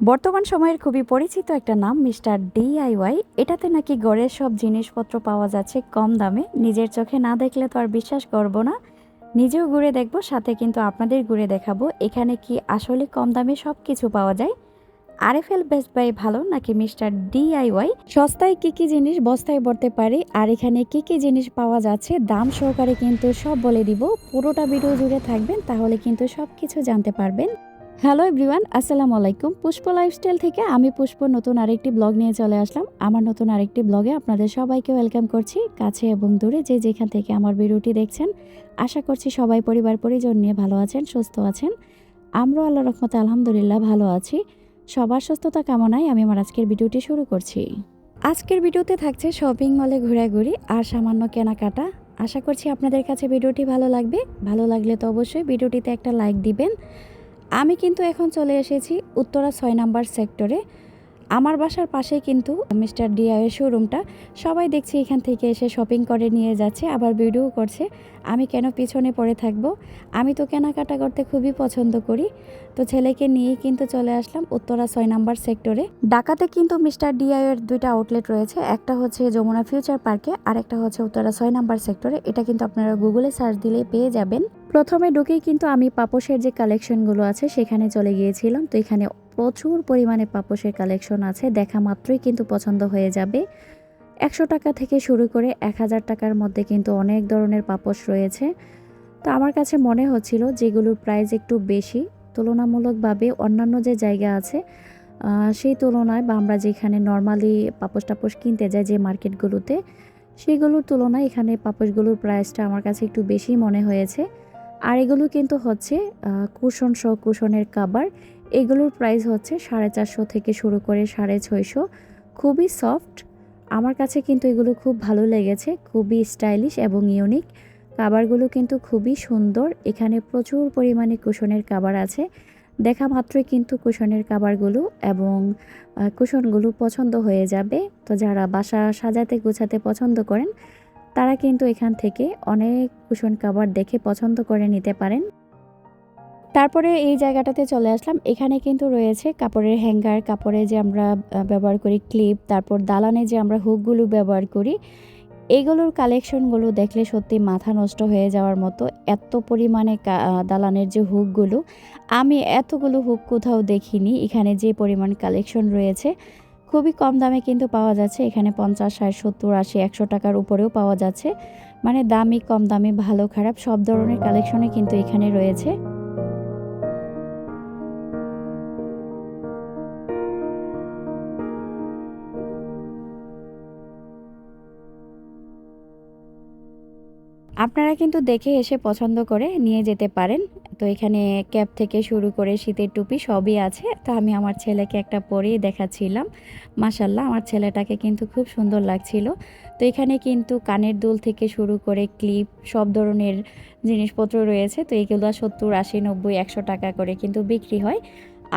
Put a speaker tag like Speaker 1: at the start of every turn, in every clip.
Speaker 1: বর্তমান সময়ের খুবই পরিচিত একটা নাম, মিস্টার ডিআইওয়াই এটাতে নাকি গড়ের সব জিনিসপত্র পাওয়া যাচ্ছে কম দামে। নিজের চোখে না দেখলে তো আর বিশ্বাস করব না। নিজেও ঘুরে দেখব, সাথে কিন্তু আপনাদের ঘুরে দেখাবো। এখানে কি আসলে কম দামে সব কিছু পাওয়া যায়? আরএফএল বেস্ট বাই ভালো নাকি মিস্টার ডিআইওয়াই সস্তায় কি কি জিনিস বস্তায় ভরতে পারি? আর এখানে কি কি জিনিস পাওয়া যাচ্ছে? দাম সহকারে কিন্তু সব বলে দিব। পুরোটা ভিডিও জুড়ে থাকবেন, তাহলে কিন্তু সব কিছু জানতে পারবেন। হ্যালো এভরিওয়ান আসসালামু আলাইকুম। পুষ্প লাইফস্টাইল থেকে আমি পুষ্প নতুন আরেকটি ব্লগ নিয়ে চলে আসলাম। আমার নতুন আরেকটি ব্লগে আপনাদের সবাইকে ওয়েলকাম করছি কাছে এবং দূরে যে যেখান থেকে আমার ভিডিওটি দেখছেন। আশা করছি সবাই পরিবার পরিজন নিয়ে ভালো আছেন, সুস্থ আছেন। আমরাও আল্লাহ রহমতে আলহামদুলিল্লাহ ভালো আছি। সবার সুস্থতা কামনায় আমি আমার আজকের ভিডিওটি শুরু করছি। আজকের ভিডিওতে থাকছে শপিং মলে ঘোরাঘুরি আর সামান্য কেনাকাটা। আশা করছি আপনাদের কাছে ভিডিওটি ভালো লাগবে। ভালো লাগলে তো অবশ্যই ভিডিওটিতে একটা লাইক দিবেন। আমি কিন্তু এখন চলে এসেছি উত্তরা ছয় নাম্বার সেক্টরে। আমার বাসার পাশে কিন্তু মিস্টার ডিআইয়ের শোরুমটা সবাই দেখছি এখান থেকে এসে শপিং করে নিয়ে যাচ্ছে, আবার ভিডিও করছে। আমি কেন পিছনে পড়ে থাকব? আমি তো কেনাকাটা করতে খুবই পছন্দ করি। তো ছেলেকে নিয়েই কিন্তু চলে আসলাম উত্তরা ছয় নাম্বার সেক্টরে ঢাকাতে কিন্তু মিস্টার ডিআইয়ের দুইটা আউটলেট রয়েছে, একটা হচ্ছে যমুনা ফিউচার পার্কে আর একটা হচ্ছে উত্তরা ছয় নাম্বার সেক্টরে এটা কিন্তু আপনারা গুগলে সার্চ দিলে পেয়ে যাবেন। প্রথমে ঢুকেই কিন্তু আমি পাপোশের যে কালেকশনগুলো আছে, সেখানে চলে গিয়েছিলাম। তো এখানে প্রচুর পরিমাণে পাপোশের কালেকশন আছে, দেখা মাত্রই কিন্তু পছন্দ হয়ে যাবে। একশো টাকা থেকে শুরু করে এক হাজার টাকার মধ্যে কিন্তু অনেক ধরনের পাপোশ রয়েছে। তো আমার কাছে মনে হচ্ছিল যেগুলোর প্রাইস একটু বেশি, তুলনামূলকভাবে অন্যান্য যে জায়গা আছে সেই তুলনায় বা আমরা যেখানে নর্মালি পাপোশ টাপোশ কিনতে যাই যে মার্কেটগুলোতে সেগুলোর তুলনায় এখানে পাপোশগুলোর প্রাইসটা আমার কাছে একটু বেশি মনে হয়েছে। আর এগুলো কিন্তু হচ্ছে কুশন সহ কুশনের কাবার এগুলোর প্রাইস হচ্ছে সাড়ে চারশো থেকে শুরু করে সাড়ে ছয়শো। খুবই সফট আমার কাছে কিন্তু এগুলো খুব ভালো লেগেছে, খুবই স্টাইলিশ এবং ইউনিক কাবারগুলো কিন্তু খুবই সুন্দর। এখানে প্রচুর পরিমাণে কুশনের কাবার আছে। দেখা মাত্রই কিন্তু কুশনের কাবারগুলো এবং কুশনগুলো পছন্দ হয়ে যাবে। তো যারা বাসা সাজাতে গোছাতে পছন্দ করেন, তারা কিন্তু এখান থেকে অনেক কুশন কাবার দেখে পছন্দ করে নিতে পারেন। তারপরে এই জায়গাটাতে চলে আসলাম। এখানে কিন্তু রয়েছে কাপড়ের হ্যাঙ্গার, কাপড়ে যে আমরা ব্যবহার করি ক্লিপ, তারপর দালানে যে আমরা হুকগুলো ব্যবহার করি, এগুলোর কালেকশনগুলো দেখলে সত্যি মাথা নষ্ট হয়ে যাওয়ার মতো এত পরিমাণে দালানের যে হুকগুলো, আমি এতগুলো হুক কোথাও দেখিনি। এখানে যে পরিমাণ কালেকশন রয়েছে, খুবই কম দামে কিন্তু পাওয়া যাচ্ছে। এখানে পঞ্চাশ, ষাট, সত্তর, আশি, একশো টাকার উপরেও পাওয়া যাচ্ছে। মানে দামি, কম দামি, ভালো, খারাপ, সব ধরনের কালেকশনে কিন্তু এখানে রয়েছে। আপনারা কিন্তু দেখে এসে পছন্দ করে নিয়ে যেতে পারেন। তো এখানে ক্যাপ থেকে শুরু করে শীতের টুপি সবই আছে। তো আমি আমার ছেলেকে একটা পরেই দেখাচ্ছিলাম। মাসাল্লাহ আমার ছেলেটাকে কিন্তু খুব সুন্দর লাগছিল। তো এখানে কিন্তু কানের দুল থেকে শুরু করে ক্লিপ সব ধরনের জিনিসপত্র রয়েছে। তো এগুলো সত্তর, আশি, নব্বই, একশো টাকা করে কিন্তু বিক্রি হয়।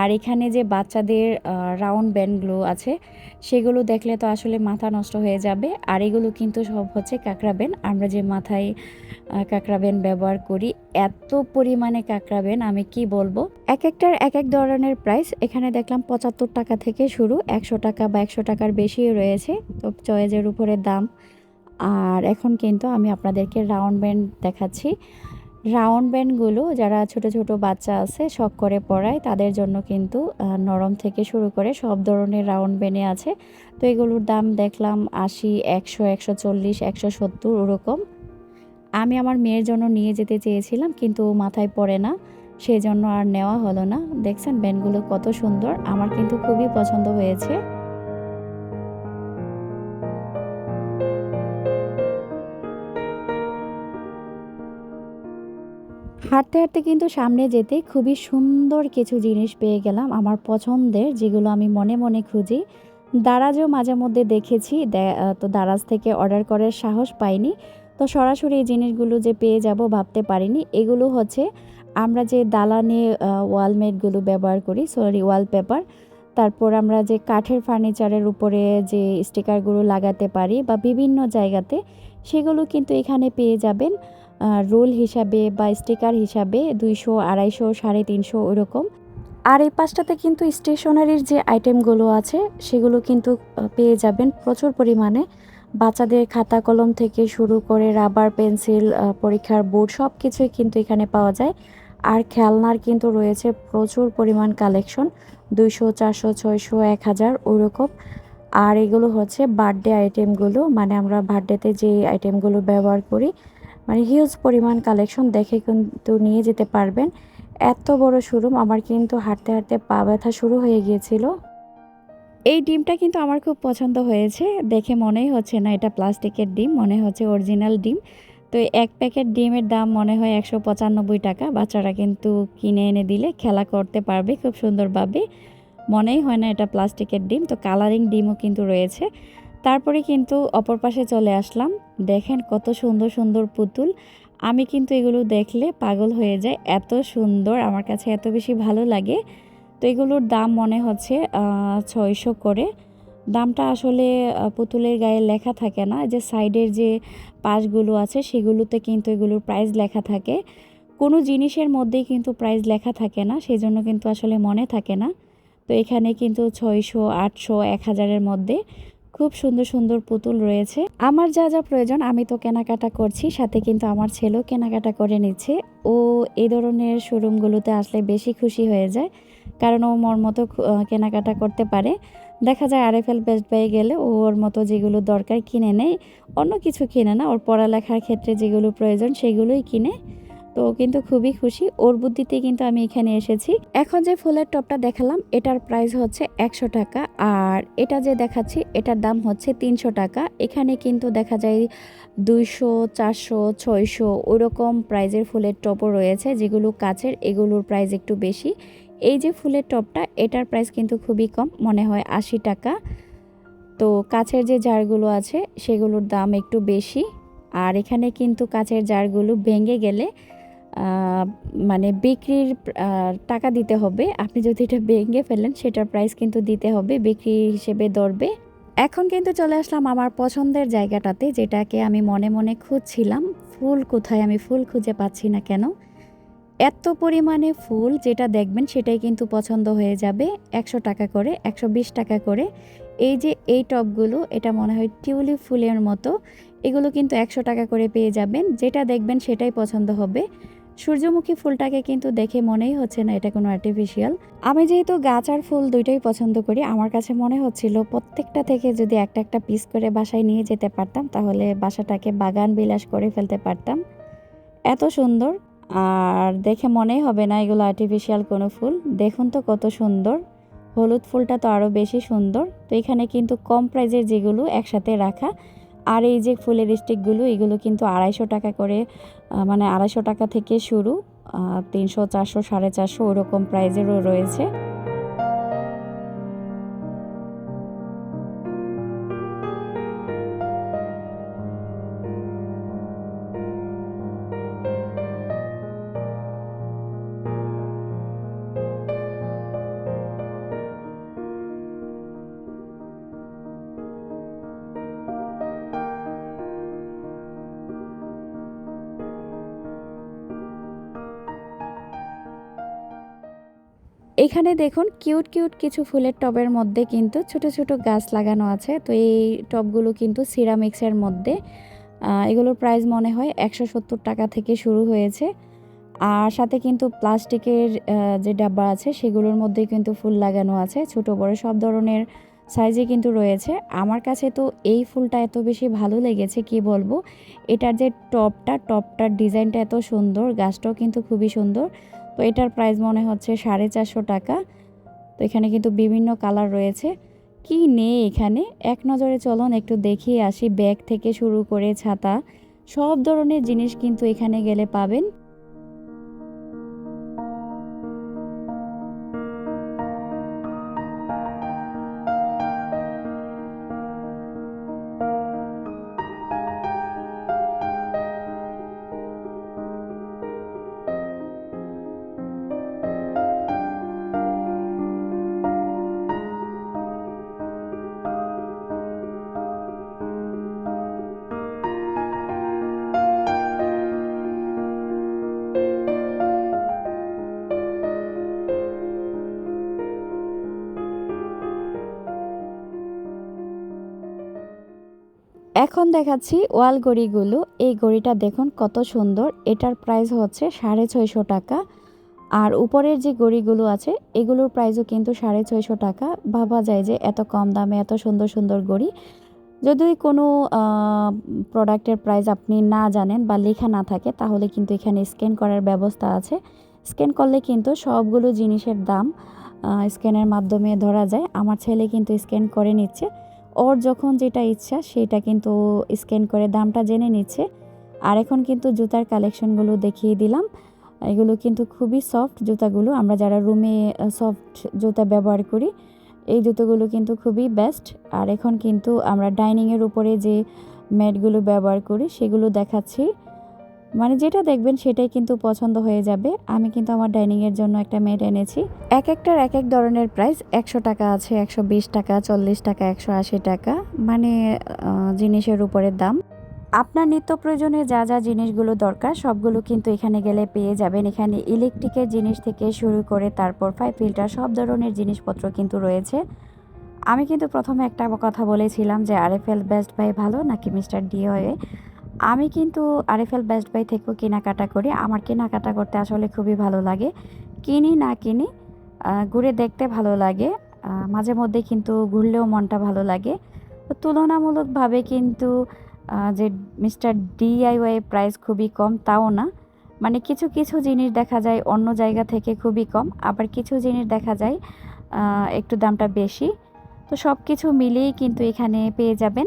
Speaker 1: আর এখানে যে বাচ্চাদের রাউন্ড ব্যান্ডগুলো আছে, সেগুলো দেখলে তো আসলে মাথা নষ্ট হয়ে যাবে। আর এগুলো কিন্তু সব হচ্ছে কাঁকড়া ব্যান আমরা যে মাথায় কাঁকড়া ব্যান ব্যবহার করি, এত পরিমাণে কাঁকড়া ব্যান আমি কি বলব? এক একটার এক এক ধরনের প্রাইস এখানে দেখলাম পঁচাত্তর টাকা থেকে শুরু, একশো টাকা বা একশো টাকার বেশিও রয়েছে, তো চয়েজের উপরে দাম। আর এখন কিন্তু আমি আপনাদেরকে রাউন্ড ব্যান্ড দেখাচ্ছি। রাউন্ড ব্যান্ডগুলো যারা ছোট ছোট বাচ্চা আছে, শখ করে পড়ায়, তাদের জন্য কিন্তু নরম থেকে শুরু করে সব ধরনের রাউন্ড ব্যান্ডে আছে। তো এগুলোর দাম দেখলাম আশি, একশো একশো চল্লিশ, একশো সত্তর ওরকম। আমি আমার মেয়ের জন্য নিয়ে যেতে চেয়েছিলাম, কিন্তু মাথায় পড়ে না। সেই জন্য আর নেওয়া হলো না। দেখছেন ব্যান্ডগুলো কত সুন্দর। আমার কিন্তু খুবই পছন্দ হয়েছে। হাঁটতে হাঁটতে কিন্তু সামনে যেতে খুবই সুন্দর কিছু জিনিস পেয়ে গেলাম আমার পছন্দের, যেগুলো আমি মনে মনে খুঁজি। দারাজও মাঝে মধ্যে দেখেছি তো দারাজ থেকে অর্ডার করার সাহস পাইনি। তো সরাসরি এই জিনিসগুলো যে পেয়ে যাব ভাবতে পারিনি, এগুলো হচ্ছে আমরা যে দালানে ওয়ালমেটগুলো ব্যবহার করি, সরি, ওয়ালপেপার, তারপর আমরা যে কাঠের ফার্নিচারের উপরে যে স্টিকারগুলো লাগাতে পারি বা বিভিন্ন জায়গাতে, সেগুলো কিন্তু এখানে পেয়ে যাবেন। রোল হিসাবে বা স্টিকার হিসাবে দুইশো, আড়াইশো, সাড়ে তিনশো ওরকম আর এই পাশটাতে কিন্তু স্টেশনারির যে আইটেমগুলো আছে, সেগুলো কিন্তু পেয়ে যাবেন প্রচুর পরিমাণে। বাচ্চাদের খাতা কলম থেকে শুরু করে রাবার, পেন্সিল পরীক্ষার বোর্ড সব কিছুই কিন্তু এখানে পাওয়া যায়। আর খেলনার কিন্তু রয়েছে প্রচুর পরিমাণ কালেকশন, দুইশো, চারশো, ছয়শো, এক হাজার ওইরকম। আর এগুলো হচ্ছে বার্থডে আইটেমগুলো মানে আমরা বার্থডেতে যে আইটেমগুলো ব্যবহার করি মানে হিউজ পরিমাণ কালেকশন দেখে কিন্তু নিয়ে যেতে পারবেন। এত বড় শোরুম আমার কিন্তু হাঁটতে হাঁটতে পা ব্যথা শুরু হয়ে গিয়েছিল। এই ডিমটা কিন্তু আমার খুব পছন্দ হয়েছে, দেখে মনেই হচ্ছে না এটা প্লাস্টিকের ডিম, মনে হচ্ছে অরিজিনাল ডিম। তো এক প্যাকেট ডিমের দাম মনে হয় একশো পঁচানব্বই টাকা, বাচ্চারা কিন্তু কিনে এনে দিলে খেলা করতে পারবে খুব সুন্দরভাবে। মনেই হয় না এটা প্লাস্টিকের ডিম, তো কালারিং ডিমও কিন্তু রয়েছে। তারপরে কিন্তু অপর পাশে চলে আসলাম। দেখেন কত সুন্দর সুন্দর পুতুল। আমি কিন্তু এগুলো দেখলে পাগল হয়ে যায় এত সুন্দর, আমার কাছে এত বেশি ভালো লাগে। তো এগুলোর দাম মনে হচ্ছে ছয়শো করে। দামটা আসলে পুতুলের গায়ে লেখা থাকে না। যে সাইডের যে পাশগুলো আছে, সেগুলোতে কিন্তু এগুলোর প্রাইস লেখা থাকে। কোনো জিনিসের মধ্যেই কিন্তু প্রাইস লেখা থাকে না সেই জন্য কিন্তু আসলে মনে থাকে না। তো এখানে কিন্তু ছয়শো, আটশো, এক হাজারের মধ্যে। খুব সুন্দর সুন্দর পুতুল রয়েছে। আমার যা যা প্রয়োজন আমি তো কেনাকাটা করছি, সাথে কিন্তু আমার ছেলেও কেনাকাটা করে নিচ্ছে। ও এই ধরনের শোরুমগুলোতে আসলে বেশি খুশি হয়ে যায়, কারণ ও মোর মতো কেনাকাটা করতে পারে। দেখা যায় আরএফএল, বেস্ট বাই গেলে ওর মতো যেগুলো দরকার কিনে নেয়, অন্য কিছু কিনে না। ওর পড়ালেখার ক্ষেত্রে যেগুলো প্রয়োজন সেগুলোই কিনে। তো কিন্তু খুবই খুশি। ওর বুদ্ধিতে কিন্তু আমি এখানে এসেছি। এখন যে ফুলের টপটা দেখালাম, এটার প্রাইস হচ্ছে একশো টাকা আর এটা যে দেখাচ্ছি, এটার দাম হচ্ছে তিনশো টাকা। এখানে কিন্তু দেখা যায় দুইশো, চারশো, ছয়শো ওরকম প্রাইজের ফুলের টপও রয়েছে, যেগুলো কাছের, এগুলোর প্রাইস একটু বেশি। এই যে ফুলের টপটা, এটার প্রাইস কিন্তু খুবই কম, মনে হয় আশি টাকা। তো কাছের যে জারগুলো আছে, সেগুলোর দাম একটু বেশি। আর এখানে কিন্তু কাছের জারগুলো ভেঙে গেলে মানে বিক্রির টাকা দিতে হবে। আপনি যদি এটা ভেঙে ফেলেন, সেটার প্রাইস কিন্তু দিতে হবে, বিক্রি হিসেবে ধরবে। এখন কিন্তু চলে আসলাম আমার পছন্দের জায়গাটাতে, যেটাকে আমি মনে মনে খুঁজছিলাম। ফুল কোথায়? আমি ফুল খুঁজে পাচ্ছি না কেন? এত পরিমাণে ফুল যেটা দেখবেন, সেটাই কিন্তু পছন্দ হয়ে যাবে। একশো টাকা করে, একশো বিশ টাকা করে। এই যে এই টপগুলো এটা মনে হয় টিউলিপ ফুলের মতো। এগুলো কিন্তু একশো টাকা করে পেয়ে যাবেন। যেটা দেখবেন, সেটাই পছন্দ হবে। সূর্যমুখী ফুলটাকে কিন্তু দেখে মনেই হচ্ছে না এটা কোনো আর্টিফিশিয়াল আমি যেহেতু গাছ আর ফুল দুইটাই পছন্দ করি, আমার কাছে মনে হচ্ছিল প্রত্যেকটা থেকে যদি একটা একটা পিস করে বাসায় নিয়ে যেতে পারতাম, তাহলে বাসাটাকে বাগান বিলাস করে ফেলতে পারতাম। এত সুন্দর, আর দেখে মনেই হবে না এগুলো আর্টিফিশিয়াল কোনো ফুল। দেখুন তো কত সুন্দর, হলুদ ফুলটা তো আরও বেশি সুন্দর। তো এখানে কিন্তু কম প্রাইজের যেগুলো একসাথে রাখা আর এই যে ফুলের স্টিকগুলো এগুলো কিন্তু আড়াইশো টাকা করে মানে আড়াইশো টাকা থেকে শুরু তিনশো, চারশো, সাড়ে চারশো ওরকম প্রাইজেরও রয়েছে। এখানে দেখুন কিউট কিউট কিছু ফুলের টবের মধ্যে কিন্তু ছোট ছোট গাছ লাগানো আছে। তো এই টবগুলো কিন্তু সিরামিক্সের মধ্যে। এগুলোর প্রাইস মনে হয় একশো সত্তর টাকা থেকে শুরু হয়েছে। আর সাথে কিন্তু প্লাস্টিকের যে ডাব্বা আছে সেগুলোর মধ্যে কিন্তু ফুল লাগানো আছে। ছোট, বড় সব ধরনের সাইজে কিন্তু রয়েছে। আমার কাছে তো এই ফুলটা এত বেশি ভালো লেগেছে, কি বলব? এটার যে টপটা, টপটার ডিজাইনটা এত সুন্দর, গাছটাও কিন্তু খুবই সুন্দর। তো এটার প্রাইস মনে হচ্ছে সাড়ে চারশো টাকা। তো এখানে কিন্তু বিভিন্ন কালার রয়েছে। কি নেই এখানে? এক নজরে চলুন, একটু দেখিয়ে আসি। ব্যাগ থেকে শুরু করে ছাতা, সব ধরনের জিনিস কিন্তু এখানে গেলে পাবেন। এখন দেখাচ্ছি ওয়াল গড়িগুলো। এই গড়িটা দেখুন কত সুন্দর। এটার প্রাইস হচ্ছে সাড়ে ছয়শো টাকা। আর উপরের যে গড়িগুলো আছে, এগুলোর প্রাইসও কিন্তু সাড়ে ছয়শো টাকা। ভাবা যায় যে এত কম দামে এত সুন্দর সুন্দর গড়ি। যদি কোনো প্রোডাক্টের প্রাইস আপনি না জানেন বা লেখা না থাকে, তাহলে কিন্তু এখানে স্ক্যান করার ব্যবস্থা আছে। স্ক্যান করলে কিন্তু সবগুলো জিনিসের দাম স্ক্যানের মাধ্যমে ধরা যায়। আমার ছেলে কিন্তু স্ক্যান করে নিচ্ছে। ওর যখন যেটা ইচ্ছা সেটা কিন্তু স্ক্যান করে দামটা জেনে নিচ্ছে। আর এখন কিন্তু জুতার কালেকশনগুলো দেখিয়ে দিলাম। এগুলো কিন্তু খুবই সফট জুতাগুলো। আমরা যারা রুমে সফট জুতা ব্যবহার করি, এই জুতোগুলো কিন্তু খুবই বেস্ট আর এখন কিন্তু আমরা ডাইনিংয়ের উপরে যে ম্যাটগুলো ব্যবহার করি, সেগুলো দেখাচ্ছি। মানে যেটা দেখবেন সেটাই কিন্তু পছন্দ হয়ে যাবে। আমি কিন্তু আমার ডাইনিংয়ের জন্য একটা ম্যাট এনেছি। এক একটার এক এক ধরনের প্রাইস। একশো টাকা আছে, একশো বিশ টাকা, চল্লিশ টাকা, একশো আশি টাকা। মানে জিনিসের উপরে দাম। আপনার নিত্য প্রয়োজনে যা যা জিনিসগুলো দরকার, সবগুলো কিন্তু এখানে গেলে পেয়ে যাবেন। এখানে ইলেকট্রিকের জিনিস থেকে শুরু করে তারপর ফাইভ ফিল্টার সব ধরনের জিনিসপত্র কিন্তু রয়েছে। আমি কিন্তু প্রথমে একটা কথা বলেছিলাম যে, আরএফএল বেস্ট বাই ভালো নাকি মিস্টার ডি হয়ে আমি কিন্তু আরএফএল বেস্ট বাই থেকেও কেনাকাটা করি। আমার কেনাকাটা করতে আসলে খুবই ভালো লাগে। কিনি না কিনি ঘুরে দেখতে ভালো লাগে। মাঝে মধ্যে কিন্তু ঘুরলেও মনটা ভালো লাগে। তুলনামূলকভাবে কিন্তু যে মিস্টার ডিআইওয়াই প্রাইস খুবই কম, তাও না। মানে কিছু কিছু জিনিস দেখা যায় অন্য জায়গা থেকে খুবই কম, আবার কিছু জিনিস দেখা যায় একটু দামটা বেশি। তো সব কিছু মিলিয়েই কিন্তু এখানে পেয়ে যাবেন।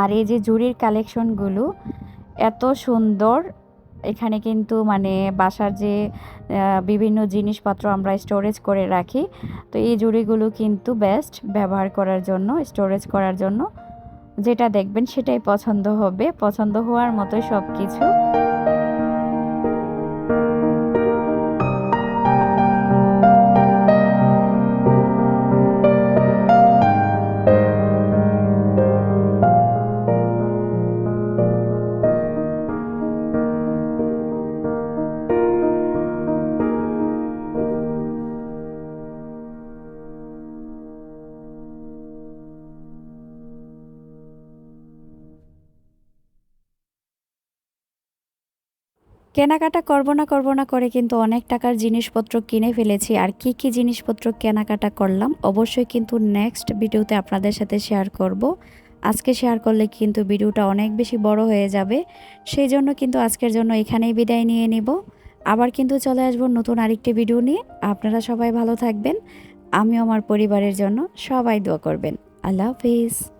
Speaker 1: আর এই যে জুড়ির কালেকশনগুলো এত সুন্দর। এখানে কিন্তু মানে বাসার যে বিভিন্ন জিনিসপত্র আমরা স্টোরেজ করে রাখি। তো এই জুড়িগুলো কিন্তু বেস্ট ব্যবহার করার জন্য, স্টোরেজ করার জন্য। যেটা দেখবেন সেটাই পছন্দ হবে। পছন্দ হওয়ার মতোই সব কিছু কেনাকাটা করব না করব না করে কিন্তু অনেক টাকার জিনিসপত্র কিনে ফেলেছি। আর কি কি জিনিসপত্র কেনাকাটা করলাম, অবশ্যই কিন্তু নেক্সট ভিডিওতে আপনাদের সাথে শেয়ার করব। আজকে শেয়ার করলে কিন্তু ভিডিওটা অনেক বেশি বড় হয়ে যাবে। সেই জন্য কিন্তু আজকের জন্য এখানেই বিদায় নিয়ে নিব। আবার কিন্তু চলে আসব নতুন আরেকটি ভিডিও নিয়ে। আপনারা সবাই ভালো থাকবেন। আমিও আমার পরিবারের জন্য সবাই দোয়া করবেন। আল্লাহ হাফিজ।